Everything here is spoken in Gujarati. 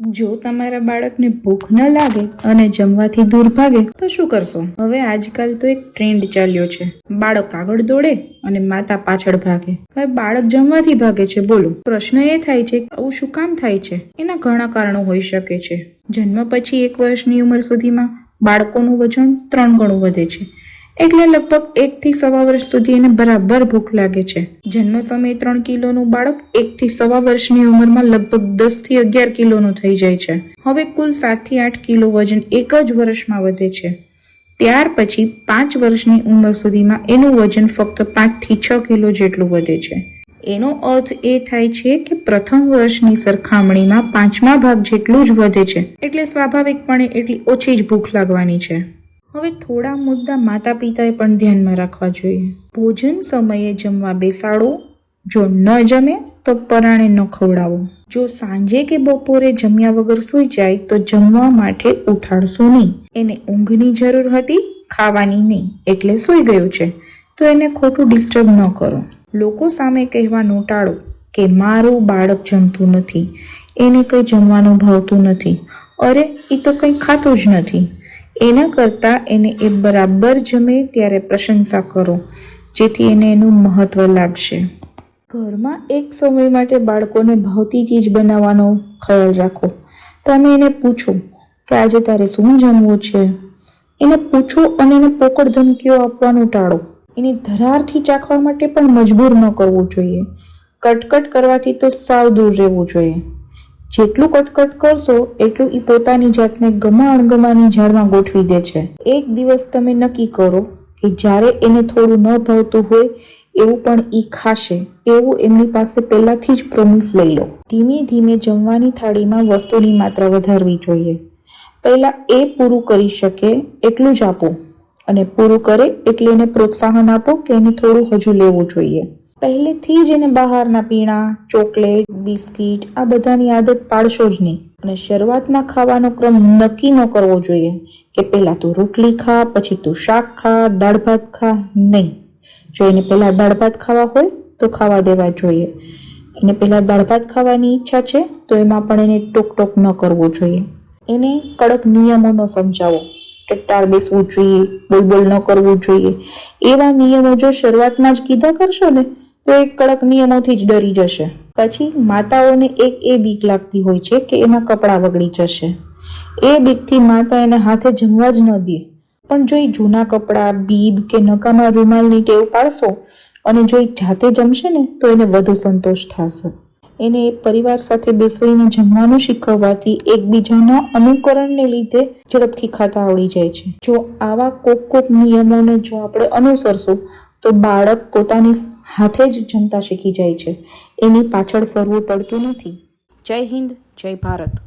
જો તમારા બાળકને ભૂખ ન લાગે અને જમવાથી દૂર ભાગે, તો શું કરશો? હવે આજકાલ તો એક ટ્રેન્ડ ચાલ્યો છે. બાળક આગળ દોડે અને માતા પાછળ ભાગે. હવે બાળક જમવાથી ભાગે છે, બોલો. પ્રશ્ન એ થાય છે આવું શું કામ થાય છે? એના ઘણા કારણો હોઈ શકે છે. જન્મ પછી એક વર્ષની ઉંમર સુધીમાં બાળકોનું વજન ત્રણ ગણું વધે છે. એટલે લગભગ એક થી સવા વર્ષ સુધી એને બરાબર ભૂખ લાગે છે. જન્મ સમયે ત્રણ કિલોનું બાળક એક થી સવા વર્ષની ઉંમરમાં લગભગ દસથી અગિયાર કિલોનું થઈ જાય છે. હવે કુલ સાતથી આઠ કિલો વજન એક જ વર્ષમાં વધે છે. ત્યાર પછી પાંચ વર્ષની ઉંમર સુધીમાં એનું વજન ફક્ત પાંચથી છ કિલો જેટલું વધે છે. એનો અર્થ એ થાય છે કે પ્રથમ વર્ષની સરખામણીમાં પાંચમા ભાગ જેટલું જ વધે છે. એટલે સ્વાભાવિકપણે એટલી ઓછી જ ભૂખ લાગવાની છે. હવે થોડા મુદ્દા માતા પિતાએ પણ ધ્યાનમાં રાખવા જોઈએ. ભોજન સમયે જમવા બેસાડો. જો ન જમે, તો પરાણે ન ખવડાવો. જો સાંજે કે બપોરે જમ્યા વગર સૂઈ જાય, તો જમવા માટે ઉઠાડશો નહીં. એને ઊંઘની જરૂર હતી, ખાવાની નહીં, એટલે સૂઈ ગયું છે. તો એને ખોટું ડિસ્ટર્બ ન કરો. લોકો સામે કહેવાનું ટાળો કે મારું બાળક જમતું નથી. એને કંઈ જમવાનું ભાવતું નથી. અરે એ તો કંઈ ખાતું જ નથી. એના કરતાં એને એ બરાબર જમે ત્યારે પ્રશંસા કરો, જેથી એને એનું મહત્ત્વ લાગશે. ઘરમાં એક સમય માટે બાળકોને ભાવતી ચીજ બનાવવાનો ખ્યાલ રાખો. તમે એને પૂછો કે આજે તારે શું જમવું છે? એને પૂછો અને એને પોકળ ધમકીઓ આપવાનું ટાળો. એની ધરારથી ચાખવા માટે પણ મજબૂર ન કરવું જોઈએ. કટકટ કરવાથી તો સાવ દૂર રહેવું જોઈએ. જેટલું કટકટ કરશો, એટલું એ પોતાની જાતને ગમા અણગમાની ઝાડમાં ગોઠવી દે છે. એક દિવસ તમે નક્કી કરો કે જ્યારે એને થોડું ન ભાવતું હોય, એવું પણ એ ખાશે. એવું એમની પાસે પહેલાંથી જ પ્રોમિસ લઈ લો. ધીમે ધીમે જમવાની થાળીમાં વસ્તુની માત્રા વધારવી જોઈએ. પહેલાં એ પૂરું કરી શકે એટલું જ આપો. અને પૂરું કરે એટલે એને પ્રોત્સાહન આપો કે એને થોડું હજુ લેવું જોઈએ. પહેલેથી જ એને બહારના પીણા, ચોકલેટ, બિસ્કિટ, આ બધાની આદત પાડશો જ નહીં. અને શરૂઆતમાં ખાવાનો ક્રમ નક્કી ન કરવો જોઈએ કે પહેલાં તું રોટલી ખા, પછી તું શાક ખા, દાળ ભાત ખા, નહીં. જો એને પહેલાં દાળ ભાત ખાવા હોય, તો ખાવા દેવા જોઈએ. એને પહેલાં દાળ ભાત ખાવાની ઈચ્છા છે, તો એમાં પણ એને ટોક ટોક ન કરવો જોઈએ. એને કડક નિયમોનો સમજાવો. ટટ્ટાર બેસવું જોઈએ બોલ બોલ ન કરવું જોઈએ. એવા નિયમો જો શરૂઆતમાં જ કીધા કરશો ને તો એ કડક નિયમોથી જ ડરી જશે. પછી માતાઓને એક એ બીક લાગતી હોય છે કે એના કપડાં બગડી જશે. એ બીકથી માતા એને હાથે જમવા જ ન દે. પણ જો એ જૂના કપડાં, બીબ કે નકામા રૂમાલની ટેવ પાડશો અને જો એ જાતે જમશે ને, તો એને વધુ સંતોષ થશે. એને પરિવાર સાથે બેસીને જમવાનું શીખવવાથી એકબીજાના અનુકરણને લીધે ઝડપથી ખાતા આવડી જાય છે. જો આવા કોક કોક નિયમોને જો આપણે અનુસરશું તો બાળક પોતાની હાથે જ જમતા શીખી જાય છે. એની પાછળ ફરવું પડતું નથી. જય હિન્દ, જય ભારત.